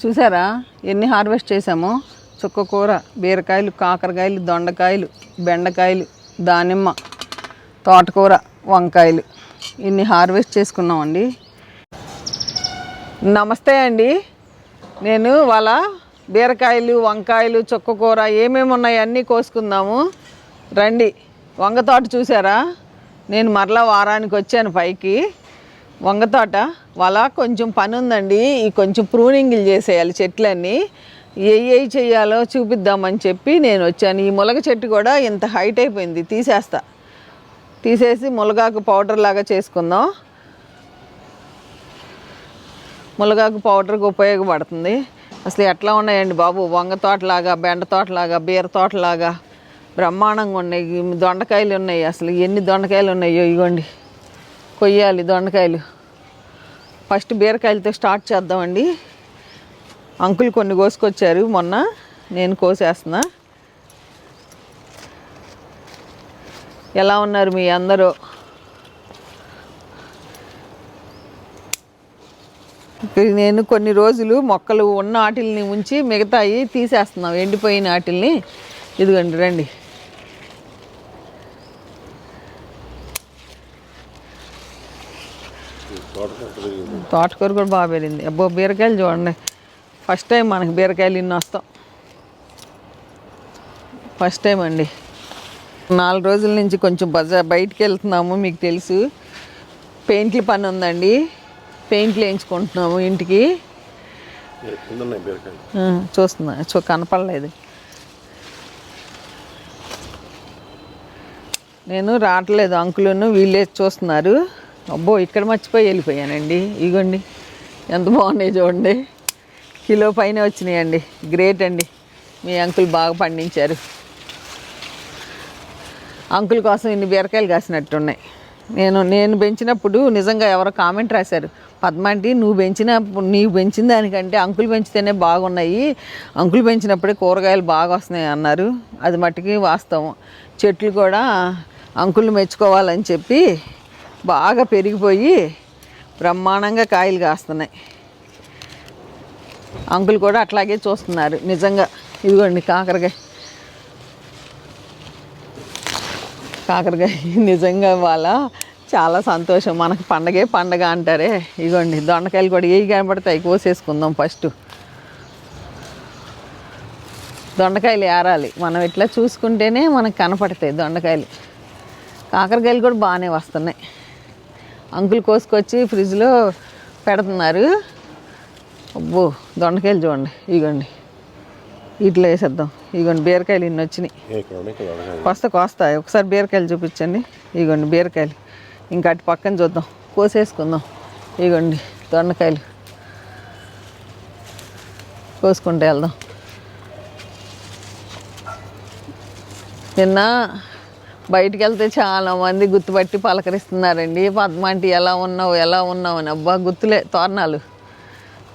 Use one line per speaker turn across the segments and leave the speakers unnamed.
చూసారా? ఎన్ని హార్వెస్ట్ చేసామో చుక్క కూర బీరకాయలు కాకరకాయలు దొండకాయలు బెండకాయలు దానిమ్మ తోటకూర వంకాయలు. ఇన్ని హార్వెస్ట్ చేసుకున్నామండి. నమస్తే అండి. నేను వాళ్ళ బీరకాయలు వంకాయలు చుక్కకూర ఏమేమి ఉన్నాయి అన్నీ కోసుకుందాము. రండి. వంగ తోట చూసారా? నేను మరలా వారానికి వచ్చాను పైకి. వంగ తోట వాళ్ళ కొంచెం పని ఉందండి ఈ కొంచెం ప్రూనింగ్లు చేసేయాలి చెట్లన్నీ. ఏ ఏ చేయాలో చూపిద్దామని చెప్పి నేను వచ్చాను. ఈ ములగ చెట్టు కూడా ఇంత హైట్ అయిపోయింది. తీసేస్తా. తీసేసి ములగాకు పౌడర్ లాగా చేసుకుందాం. ములగాకు పౌడర్కి ఉపయోగపడుతుంది. అసలు ఎట్లా ఉన్నాయండి బాబు? వంగ తోటలాగా బెండ తోటలాగా బీర తోటలాగా బ్రహ్మాండంగా ఉన్నాయి. దొండకాయలు ఉన్నాయి. అసలు ఎన్ని దొండకాయలు ఉన్నాయో ఇగోండి. కొయ్యాలి దొండకాయలు. ఫస్ట్ బీరకాయలతో స్టార్ట్ చేద్దామండి. అంకుల్ కొన్ని కోసుకొచ్చారు మొన్న నేను కోసేస్తున్నా. ఎలా ఉన్నారు మీ అందరూ? నేను కొన్ని రోజులు మొక్కలు ఉన్న వాటిల్ని ఉంచి మిగతాయి తీసేస్తున్నాం ఎండిపోయిన వాటిల్ని ఇదిగోండి రండి. తోటకూర కూడా బాగా పెరిగింది అబ్బో బీరకాయలు చూడండి. ఫస్ట్ టైం మనకి బీరకాయలు ఇన్ని వస్తాం. ఫస్ట్ టైం అండి. నాలుగు రోజుల నుంచి కొంచెం బజార్ బయటికి వెళ్తున్నాము మీకు తెలుసు. పెయింట్ల పని ఉందండి. పెయింట్లు వేయించుకుంటున్నాము ఇంటికి. చూస్తున్నా. చూ కనపడలేదు. నేను రావట్లేదు. అంకులను వీళ్ళే చూస్తున్నారు. అబ్బో ఇక్కడ మర్చిపోయి వెళ్ళిపోయానండి. ఇగోండి ఎంత బాగున్నాయి చూడండి. కిలో పైన వచ్చినాయండి. గ్రేట్ అండి. మీ అంకుల్ బాగా పండించారు. అంకుల్ కోసం ఇన్ని బీరకాయలు కాసినట్టున్నాయి. నేను నేను పెంచినప్పుడు నిజంగా ఎవరో కామెంట్ రాశారు. పద్మాంటి నువ్వు పెంచిన నీవు పెంచిన దానికంటే అంకుల్ పెంచితేనే బాగున్నాయి. అంకుల్ పెంచినప్పుడే కూరగాయలు బాగా వస్తున్నాయి అన్నారు. అది మట్టుకి వాస్తవం. చెట్లు కూడా అంకుల్ మెచ్చుకోవాలని చెప్పి బాగా పెరిగిపోయి బ్రహ్మాండంగా కాయలు కాస్తున్నాయి. అంకుల్ కూడా అట్లాగే చూస్తున్నారు. నిజంగా ఇదిగోండి కాకరకాయ. కాకరకాయ నిజంగా వాళ్ళ చాలా సంతోషం. మనకు పండగే పండగ అంటారే. ఇగోండి దొండకాయలు కూడా ఏ కనబడతాయి. కోసేసుకుందాం ఫస్ట్. దొండకాయలు ఏరాలి. మనం ఇట్లా చూసుకుంటేనే మనకు కనపడతాయి దొండకాయలు. కాకరకాయలు కూడా బాగానే వస్తున్నాయి. అంకుల్ కోసుకొచ్చి ఫ్రిడ్జ్లో పెడుతున్నారు. అబ్బో దొండకాయలు చూడండి ఇగోండి. ఇట్లా వేసేద్దాం. ఇగోండి బీరకాయలు ఇన్ని వచ్చినాయి. కోస్త కోస్తాయి. ఒకసారి బీరకాయలు చూపించండి. ఇగోండి బీరకాయలు. ఇంకా అటు పక్కన చూద్దాం. కోసేసుకుందాం. ఇగోండి దొండకాయలు. కోసుకుంటూ వెళ్దాం. నిన్న బయటికి వెళ్తే చాలా మంది గుర్తుపట్టి పలకరిస్తున్నారండి. పద్మాంటి ఎలా ఉన్నావు ఎలా ఉన్నావు అని. అబ్బా గుర్తులే తోరణాలు.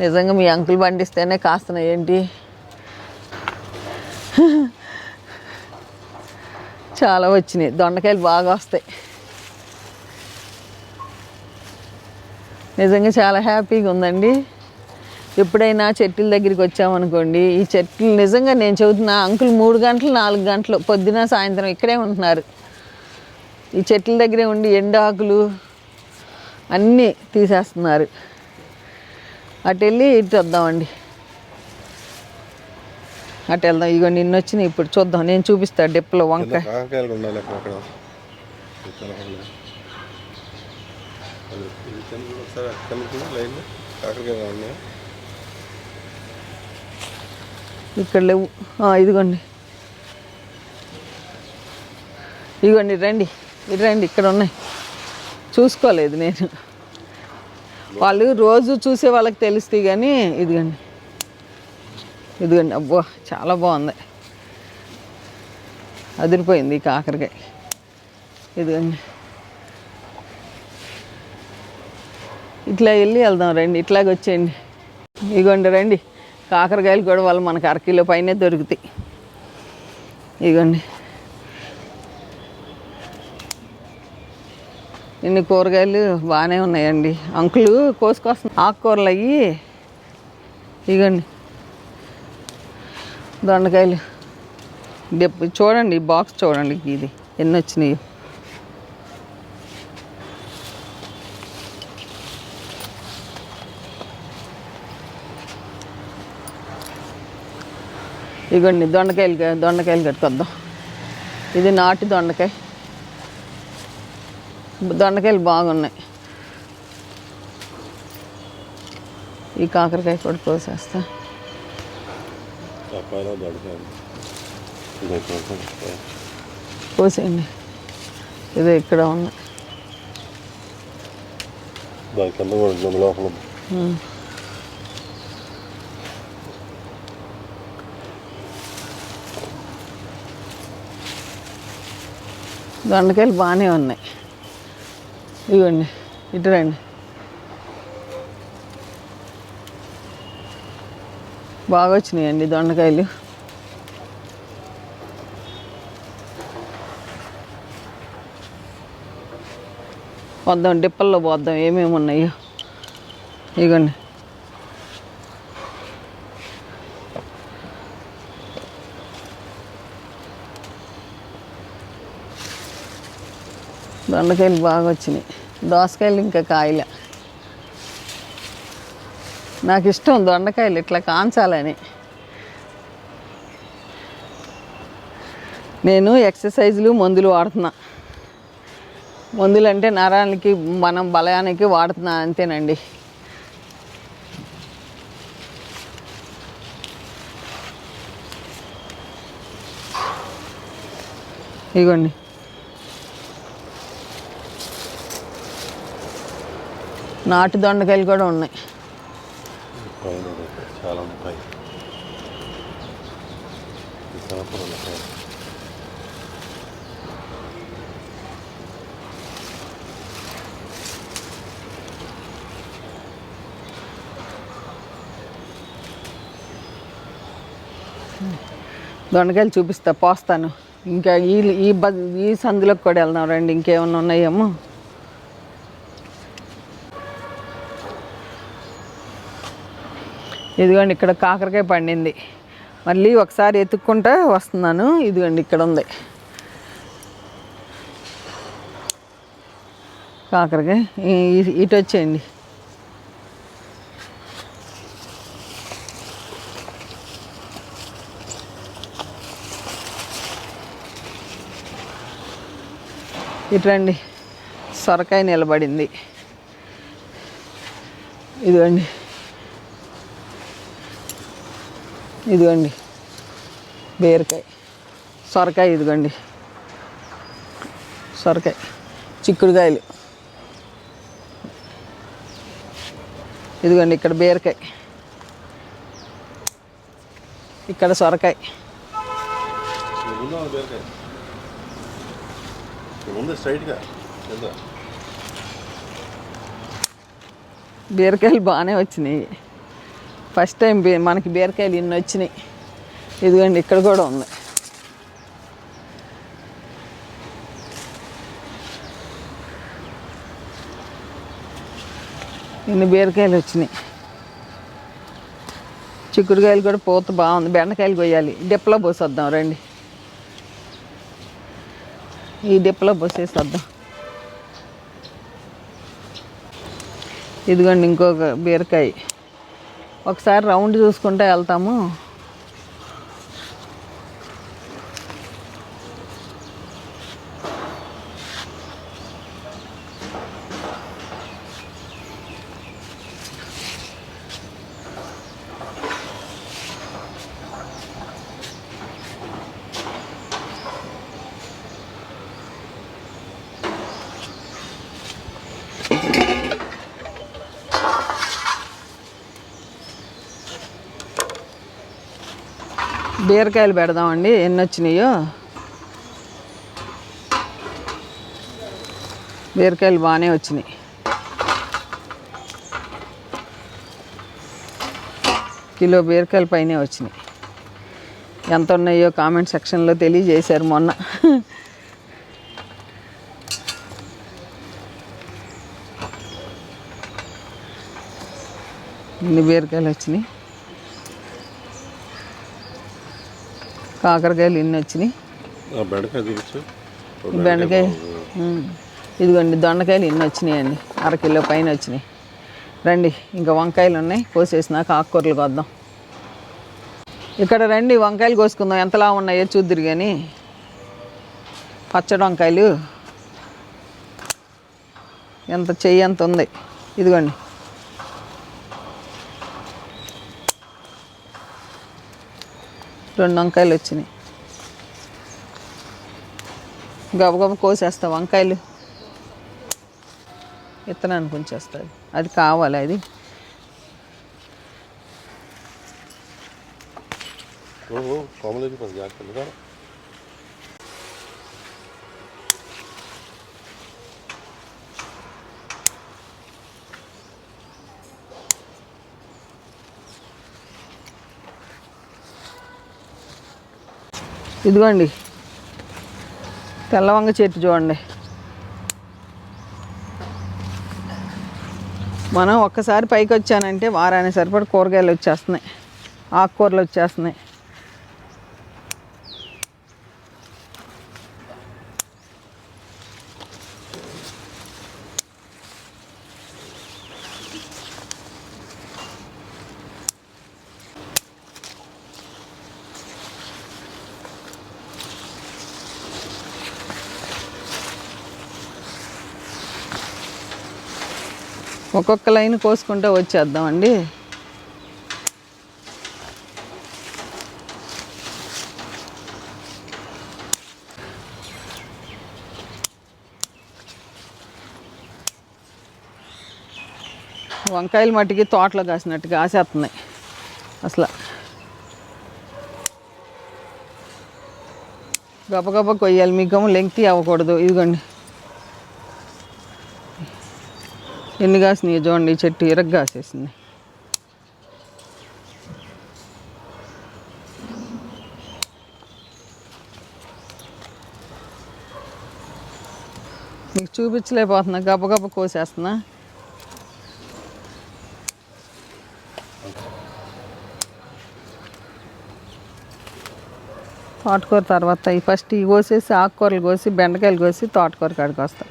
నిజంగా మీ అంకుల్ పండిస్తేనే కాస్తున్నాయి ఏంటి? చాలా వచ్చినాయి. దొండకాయలు బాగా వస్తాయి. నిజంగా చాలా హ్యాపీగా ఉందండి. ఎప్పుడైనా చెట్ల దగ్గరికి వచ్చామనుకోండి ఈ చెట్లు నిజంగా నేను చెబుతున్నా అంకుల్ మూడు గంటలు నాలుగు గంటలు పొద్దున సాయంత్రం ఇక్కడే ఉంటున్నారు. ఈ చెట్ల దగ్గరే ఉండి ఎండాకులు అన్నీ తీసేస్తున్నారు. అటు వెళ్ళి ఇటు వద్దామండి. అటు వెళ్దాం. ఇగో నిన్న వచ్చినాయి ఇప్పుడు చూద్దాం. నేను చూపిస్తా డిప్పలో వంకాయ ఇక్కడ లేవు. ఇదిగోండి. ఇదిగోండి రండి. ఇటు రండి ఇక్కడ ఉన్నాయి. చూసుకోలేదు నేను. వాళ్ళు రోజు చూసే వాళ్ళకి తెలుస్తాయి కానీ ఇదిగోండి. ఇదిగోండి అబ్బో చాలా బాగుంది. అదిరిపోయింది ఈ కాకరకాయ. ఇదిగోండి. ఇట్లా వెళ్ళి వెళ్దాం రండి ఇట్లాగ వచ్చేయండి. ఇదిగోండి రండి కాకరకాయలు కూడా వాళ్ళు మనకు అరకిలో పైనే దొరుకుతాయి. ఇదిగోండి. ఇన్ని కూరగాయలు బాగానే ఉన్నాయండి. అంకులు కోసుకొస్తున్న ఆకుకూరలు అయ్యి ఇగండి. దొండకాయలు. డెప్ చూడండి ఈ బాక్స్ చూడండి ఇది. ఎన్ని వచ్చినాయి. ఇగోండి దొండకాయలు దొండకాయలు కట్టుకొద్దాం. ఇది నాటి దొండకాయ. దొండకాయలు బాగున్నాయి. ఈ కాకరకాయ కూడా కోసేస్తా. కోసేయండి. ఇదే ఇక్కడ ఉంది
దాని కింద కూడా ఉంది, లోపల.
దొండకాయలు బాగానే ఉన్నాయి. ఇవ్వండి ఇటు రండి. బాగా వచ్చినాయండి దొండకాయలు. పోద్దాం డిప్పల్లో పోద్దాం ఏమేమి ఉన్నాయో. ఇగోండి దొండకాయలు బాగా వచ్చినాయి. దోసకాయలు ఇంకా కాయలే. నాకు ఇష్టం దొండకాయలు ఇట్లా కాంచాలని. నేను ఎక్సర్సైజులు మందులు వాడుతున్నా. మందులు అంటే నరానికి మనం బలయానికి వాడుతున్నా అంతేనండి. ఇగోండి. నాటు దొండకాయలు కూడా ఉన్నాయి.
చాలా.
దొండకాయలు చూపిస్తా పోస్తాను. ఇంకా ఈ ఈ బ ఈ సందులోకి కూడా వెళ్దాం రండి ఇంకేమన్నా ఉన్నాయేమో. ఇదిగోండి ఇక్కడ కాకరకాయ పండింది. మళ్ళీ ఒకసారి ఎత్తుక్కుంటే వస్తున్నాను. ఇదిగోండి ఇక్కడ ఉంది. కాకరకాయ ఇటు వచ్చేయండి. ఇటురండి సొరకాయ నిలబడింది. ఇదిగోండి. ఇదిగోండి. బీరకాయ. సొరకాయ ఇదిగోండి. సొరకాయ. చిక్కుడుకాయలు. ఇదిగోండి ఇక్కడ బీరకాయ. ఇక్కడ సొరకాయ. బీరకాయలు బాగానే వచ్చినాయి. ఫస్ట్ టైం మనకి బీరకాయలు ఇన్ని వచ్చినాయి. ఇదిగోండి ఇక్కడ కూడా ఉంది. ఇన్ని బీరకాయలు వచ్చినాయి. చిక్కుడుకాయలు కూడా పూత బాగుంది. బెండకాయలు కొయ్యాలి. డిప్పలో పోసేద్దాం రండి. ఈ డిప్పలో పోసేసేద్దాం. ఇదిగోండి ఇంకొక బీరకాయ. ఒకసారి రౌండ్ చూసుకుంటే వెళ్తాము. బీరకాయలు పెడదామండి. ఎన్ని వచ్చినాయో బీరకాయలు బాగానే వచ్చినాయి. కిలో బీరకాయల పైనే వచ్చినాయి. ఎంత ఉన్నాయో కామెంట్ సెక్షన్లో తెలియజేశారు మొన్న. ఇన్ని బీరకాయలు వచ్చినాయి. కాకరకాయలు ఇన్ని వచ్చినాయి?
బెండకాయ.
ఇదిగోండి దొండకాయలు ఇన్ని వచ్చినాయండి అర కిలో పైన వచ్చినాయి. రండి ఇంకా వంకాయలు ఉన్నాయి. కోసేసినాక ఆకుకూరలు కొద్దాం. ఇక్కడ రండి వంకాయలు కోసుకుందాం. ఎంతలా ఉన్నాయో చూద్దురు కానీ పచ్చడి వంకాయలు. ఎంత చెయ్యి ఎంత ఉంది? ఇదిగోండి. రెండు వంకాయలు వచ్చినాయి. గబగబ కోసేస్తా వంకాయలు. విత్తనానికి ఉంచేస్తుంది అది. కావాలి అది.
ఓహో
ఇదిగోండి. తెల్లవంగ చెట్టు చూడండి. మనం ఒక్కసారి పైకి వచ్చానంటే వారానికి సరిపడ కూరగాయలు వచ్చేస్తున్నాయి. ఆకుకూరలు వచ్చేస్తున్నాయి. ఒక్కొక్క లైన్ కోసుకుంటూ వచ్చేద్దామండి. వంకాయలు మట్టికి తోటలో కాసినట్టుగా ఆసేస్తున్నాయి అసలు గబగబ కొయ్యాలి. మీకు లెంగ్తీ అవ్వకూడదు. ఇదిగోండి. ఎన్ని కాసినాయి చూడండి చెట్టు ఇరగ కాసేసింది. మీకు చూపించలేకపోతున్నా గబగబ కోసేస్తున్నా. తోటకూర తర్వాత ఈ ఫస్ట్ ఇవి కోసేసి ఆకుకూరలు కోసి బెండకాయలు కోసి తోటకూర కాడికి వస్తాం.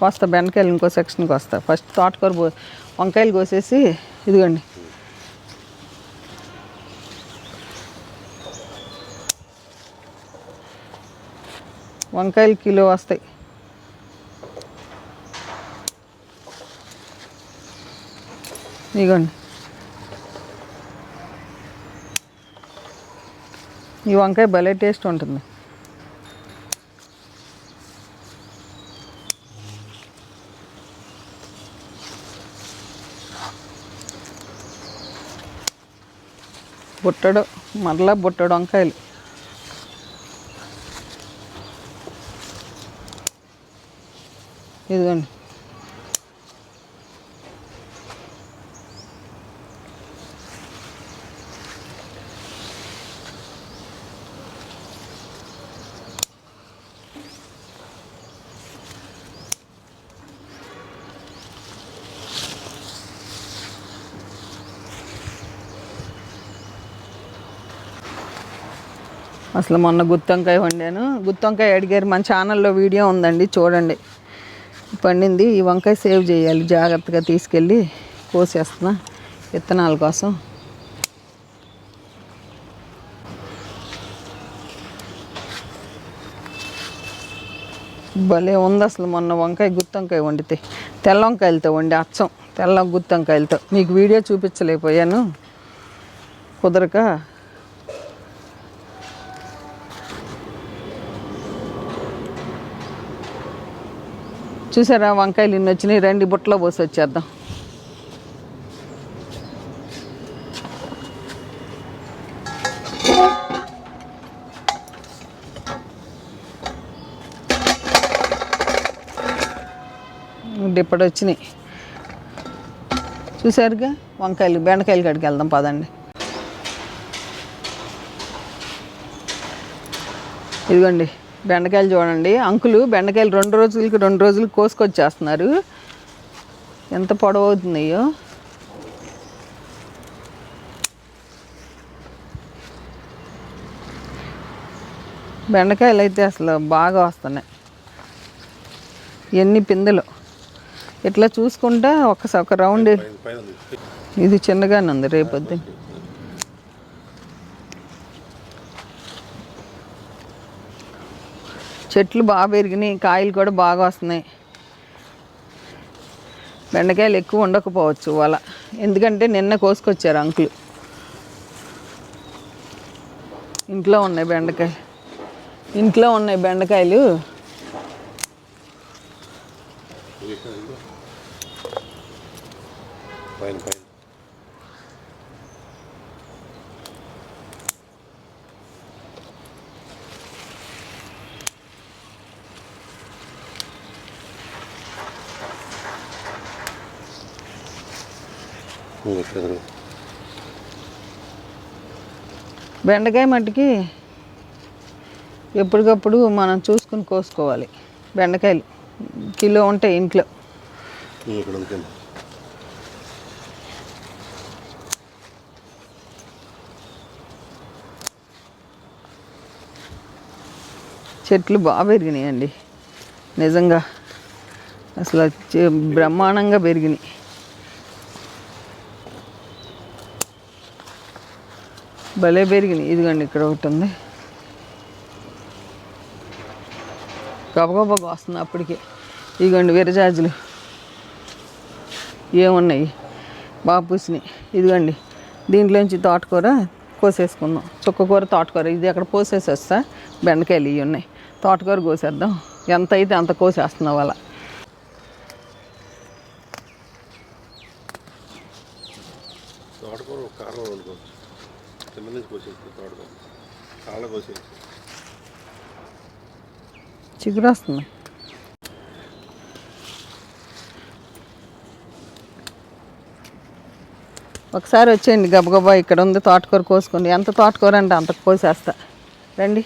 కోస్తా బెండకాయలు ఇంకో సెక్షన్కి వస్తా. ఫస్ట్ తోటకూర పో- వంకాయలు కోసేసి ఇదిగోండి. వంకాయలు కిలో వస్తాయి. ఇదిగోండి. ఈ వంకాయ భలే టేస్ట్ ఉంటుంది. బుట్టడు మరలా బుట్టడు వంకాయలు ఇదిగోండి అసలు మొన్న గుత్తొంకాయ వండాను. గుత్తొంకాయ అడిగారు మన ఛానల్లో వీడియో ఉందండి చూడండి. పండింది ఈ వంకాయ సేవ్ చేయాలి జాగ్రత్తగా తీసుకెళ్ళి కోసేస్తున్నా విత్తనాల కోసం. భలే ఉంది అసలు మొన్న వంకాయ గుత్తొంకాయ వండితే. తెల్ల వంకాయలతో వండి అచ్చం తెల్ల గుత్తొంకాయలతో. మీకు వీడియో చూపించలేకపోయాను. కుదరక చూసారా? వంకాయలు ఇన్ని వచ్చినాయి. రెండు బుట్టలో పోసి వచ్చేద్దాం. ఇప్పుడు వచ్చినాయి. చూసారుగా? వంకాయలు బెండకాయలు కాడికి వెళ్దాం పదండి. ఇదిగోండి. బెండకాయలు చూడండి. అంకులు బెండకాయలు రెండు రోజులకి రెండు రోజులకి కోసుకొచ్చేస్తున్నారు. ఎంత పొడవు అవుతున్నాయో. బెండకాయలు అయితే అసలు బాగా వస్తున్నాయి. ఎన్ని పిందెలు. ఇట్లా చూసుకుంటా ఒకసారి ఒక రౌండ్. ఇది చిన్నగానే ఉంది రేపొద్దు చెట్లు బాగా పెరిగినాయి కాయలు కూడా బాగా వస్తున్నాయి. బెండకాయలు ఎక్కువ ఉండకపోవచ్చు వాళ్ళ ఎందుకంటే నిన్న కోసుకొచ్చారు అంకులు. ఇంట్లో ఉన్నాయి బెండకాయలు. ఇంట్లో ఉన్నాయి బెండకాయలు.
పైన.
బెండకాయ మట్టికి ఎప్పటికప్పుడు మనం చూసుకుని కోసుకోవాలి బెండకాయలు. కిలో ఉంటాయి ఇంట్లో. చెట్లు బాగా పెరిగినాయండి. నిజంగా అసలు బ్రహ్మాండంగా పెరిగినాయి. భలే పెరిగినాయి. ఇదిగోండి ఇక్కడ ఒకటి ఉంది. గబగబా వస్తుంది అప్పటికి. ఇదిగోండి విరజాజులు ఏమున్నాయి? బాగా పూసినాయి. ఇదిగోండి దీంట్లోంచి తోటకూర కోసేసుకుందాం. చుక్కకూర తోటకూర. ఇది అక్కడ పోసేసి వస్తా? బెండకాయలు ఇవి ఉన్నాయి. తోటకూర కోసేద్దాం. ఎంత అయితే అంత కోసేస్తున్నాం అలా
తోటకూర ఒక కారణం వండుకోవచ్చు కింద నుంచి కోసేసి కాళ్ళ కోసేసి
చిగురు వస్తుంది ఒకసారి వచ్చేయండి గబగబా ఇక్కడ ఉంది తోటకూర కోసుకొని ఎంత తోటకూర అంటే అంత కోసేస్తా. రండి.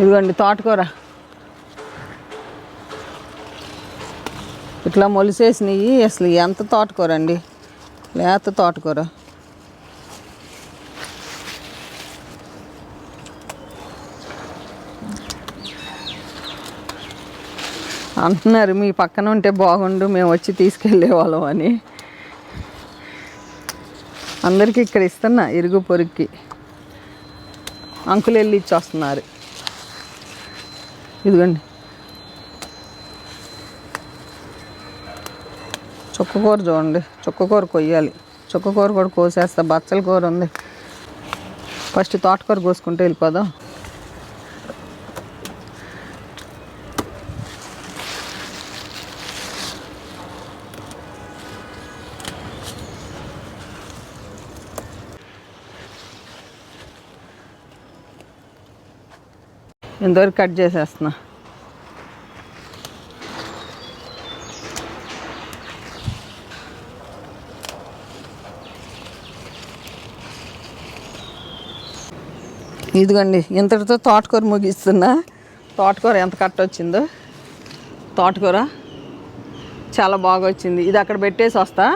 ఇదిగోండి తోటకూర. ఇట్లా మొలిసేసినవి అసలు ఎంత తోటకూర అండి? లేత తోటకూర. అంటున్నారు మీ పక్కన ఉంటే బాగుండు మేము వచ్చి తీసుకెళ్ళే వాళ్ళం అని. అందరికీ ఇక్కడ ఇస్తున్నా ఇరుగు పొరుక్కి. అంకులు వెళ్ళి ఇచ్చి వస్తున్నారు ఇదిగోండి. చుక్కకూర చూడండి. చుక్కకూర కొయ్యాలి. చుక్కకూర కూడా కోసేస్తా. బచ్చల కూర ఉంది. ఫస్ట్ తోటకూర కోసుకుంటే వెళ్ళిపోదాం. ఇంతవరకు కట్ చేసేస్తున్నా. ఇదిగోండి ఇంతటితో తోటకూర ముగిస్తున్నా. తోటకూర ఎంత కట్ట వచ్చిందో. తోటకూర చాలా బాగా వచ్చింది. ఇది అక్కడ పెట్టేసి వస్తా.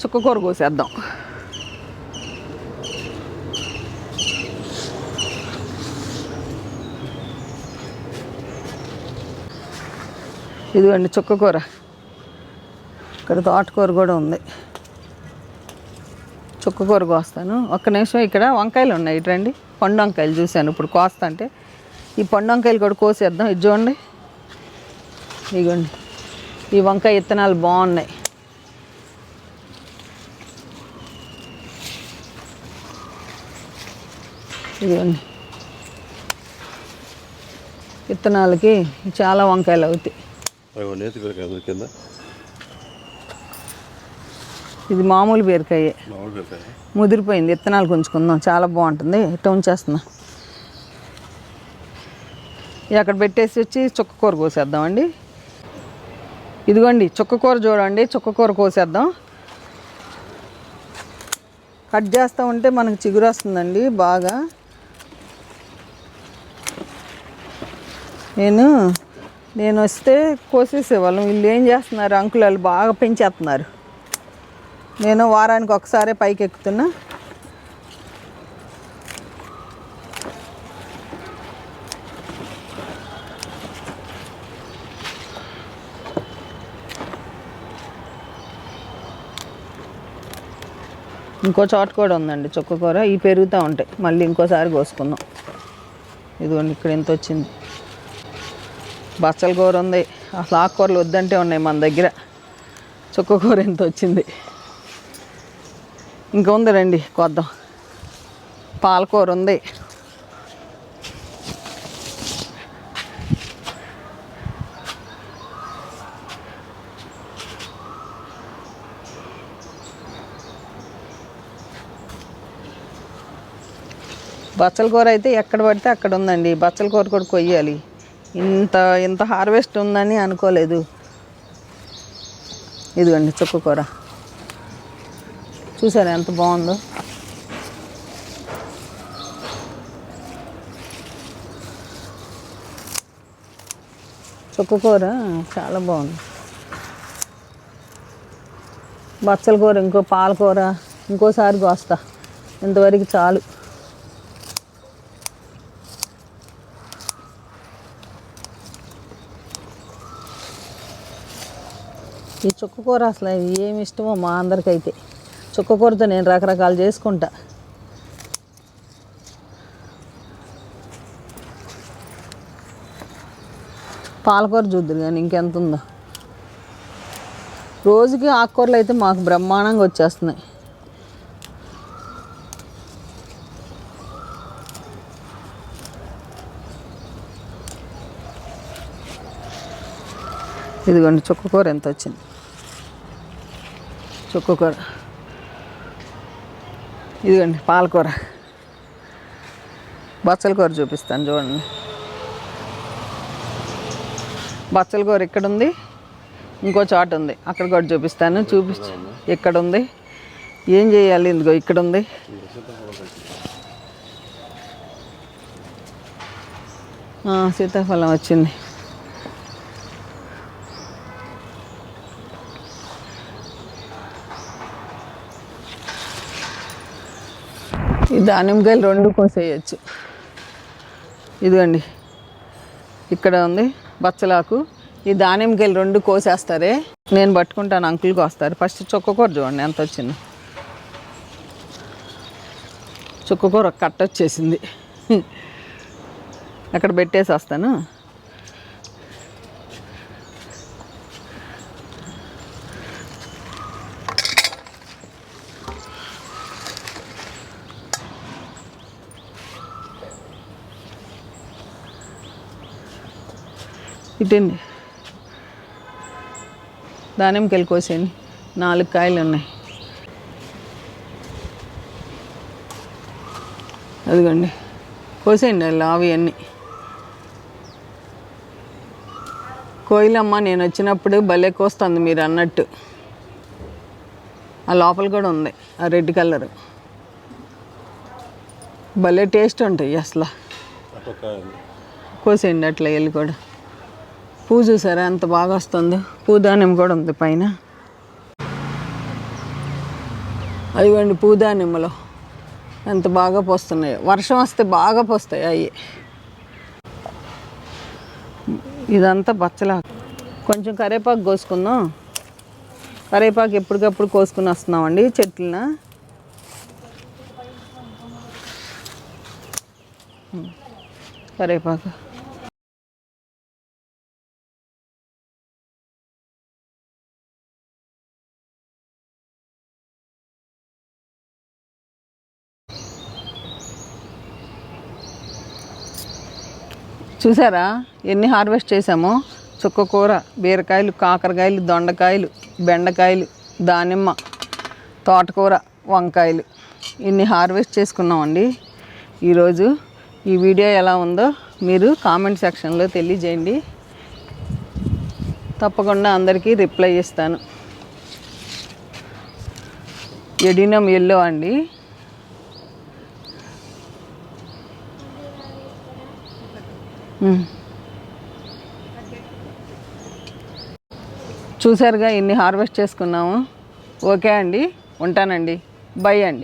చుక్కకూర కోసేద్దాం. ఇదిగోండి చుక్కకూర ఇక్కడ తోటకూర కూడా ఉంది. చుక్కకూర కోస్తాను. ఒక్క నిమిషం ఇక్కడ వంకాయలు ఉన్నాయి. ఇటు రండి. పండు వంకాయలు చూశాను ఇప్పుడు కోస్తా అంటే. ఈ పండు వంకాయలు కూడా కోసేద్దాం. ఇది చూడండి. ఇదిగోండి. ఈ వంకాయ విత్తనాలు బాగున్నాయి. ఇదిగోండి. విత్తనాలకి చాలా వంకాయలు అవుతాయి.
నేతి పెరకాయ కింద
ఇది మామూలు బీరకాయే. ముదిరిపోయింది. విత్తనాలు కొంచుకుందాం. చాలా బాగుంటుంది. ఇట్ట ఉంచేస్తున్నా. అక్కడ పెట్టేసి వచ్చి చుక్కకూర కోసేద్దామండి. ఇదిగోండి చుక్కకూర చూడండి. చుక్కకూర కోసేద్దాం. కట్ చేస్తూ ఉంటే మనకు చిగురు వస్తుందండి బాగా. నేను నేను వస్తే కోసేసేవాళ్ళం. వీళ్ళు ఏం చేస్తున్నారు? అంకులు వాళ్ళు బాగా పెంచేస్తున్నారు. నేను వారానికి ఒకసారి పైకి ఎక్కుతున్నా. ఇంకో చోట కూడా ఉందండి చుక్క కూర. ఈ పెరుగుతూ ఉంటాయి. మళ్ళీ ఇంకోసారి కోసుకుందాం. ఇదిగోండి ఇక్కడ ఎంత వచ్చింది. బచ్చల కూర ఉంది. అసలు ఆకుకూరలు వద్దంటే ఉన్నాయి మన దగ్గర. చుక్కకూర ఎంత వచ్చింది? ఇంకా ఉంది రండి కొద్దాం. పాలకూర ఉంది. బచ్చల కూర అయితే ఎక్కడ పడితే అక్కడ ఉందండి. బచ్చల కూర కూడా కొయ్యాలి. ఇంత ఇంత హార్వెస్ట్ ఉందని అనుకోలేదు. ఇదిగోండి చుక్కకూర చూసారా ఎంత బాగుందో? చుక్కకూర చాలా బాగుంది. బచ్చల కూర ఇంకో పాలకూర ఇంకోసారి కోస్తా. ఇంతవరకు చాలు. ఈ చుక్కకూర అసలు ఏమి ఇష్టమో మా అందరికైతే. చుక్కకూరతో నేను రకరకాలు చేసుకుంటా. పాలకూర చూద్దరు కానీ ఇంకెంత ఉందో రోజుకి ఆకుకూరలు అయితే మాకు బ్రహ్మాండంగా వచ్చేస్తున్నాయి. ఇదిగోండి చుక్కకూర ఎంత వచ్చింది? చుక్కకూర. ఇదిగోండి పాలకూర. బచ్చల కూర చూపిస్తాను చూడండి. బచ్చల కూర ఇక్కడ ఉంది ఇంకో చోట ఉంది. అక్కడ కూడా చూపిస్తాను చూపించి ఇక్కడ ఉంది ఏం చేయాలి ఇందుకో ఇక్కడ ఉంది సీతాఫలం వచ్చింది. దానిమ్మకాయలు రెండు కోసేయచ్చు. ఇదిగోండి. ఇక్కడ ఉంది బచ్చలాకు. ఈ దానిమ్మకాయలు రెండు కోసేస్తారే. నేను పట్టుకుంటాను అంకుల్కి వస్తారు. ఫస్ట్ చుక్కకూర చూడండి ఎంత వచ్చింది. చుక్కకూర ఒక కట్ట వచ్చేసింది. అక్కడ పెట్టేసి వస్తాను. ఇటండి. దానిమ్మకాయలు కోసేయండి. నాలుగు కాయలు ఉన్నాయి. అదిగోండి. కోసేయండి అలా అవి అన్నీ. కోయిలమ్మ నేను వచ్చినప్పుడు భలే కోస్తుంది మీరు అన్నట్టు. ఆ లోపల కూడా ఉంది ఆ రెడ్ కలర్. భలే టేస్ట్ ఉంటాయి అసలు. కోసేయండి అట్లా వెళ్ళి కూడా. పూ చూసారా ఎంత బాగా వస్తుందో. పూదానిమ్మ కూడా ఉంది పైన. అదిగోండి పూదానిమ్మలో ఎంత బాగా పోస్తున్నాయో. వర్షం వస్తే బాగా పోస్తాయి అవి. ఇదంతా బచ్చలా కొంచెం కరేపాకు కోసుకుందాం. కరేపాకు ఎప్పటికప్పుడు కోసుకుని వస్తున్నామండి చెట్లన? కరేపాకు. చూసారా? ఎన్ని హార్వెస్ట్ చేసామో చుక్కకూర బీరకాయలు కాకరకాయలు దొండకాయలు బెండకాయలు దానిమ్మ తోటకూర వంకాయలు. ఇన్ని హార్వెస్ట్ చేసుకున్నామండి. ఈరోజు ఈ వీడియో ఎలా ఉందో మీరు కామెంట్ సెక్షన్లో తెలియజేయండి. తప్పకుండా అందరికీ రిప్లై ఇస్తాను. ఎడినం ఎల్లో అండి. చూసారుగా ఇన్ని హార్వెస్ట్ చేసుకున్నాము? ఓకే అండి ఉంటానండి. బై అండి.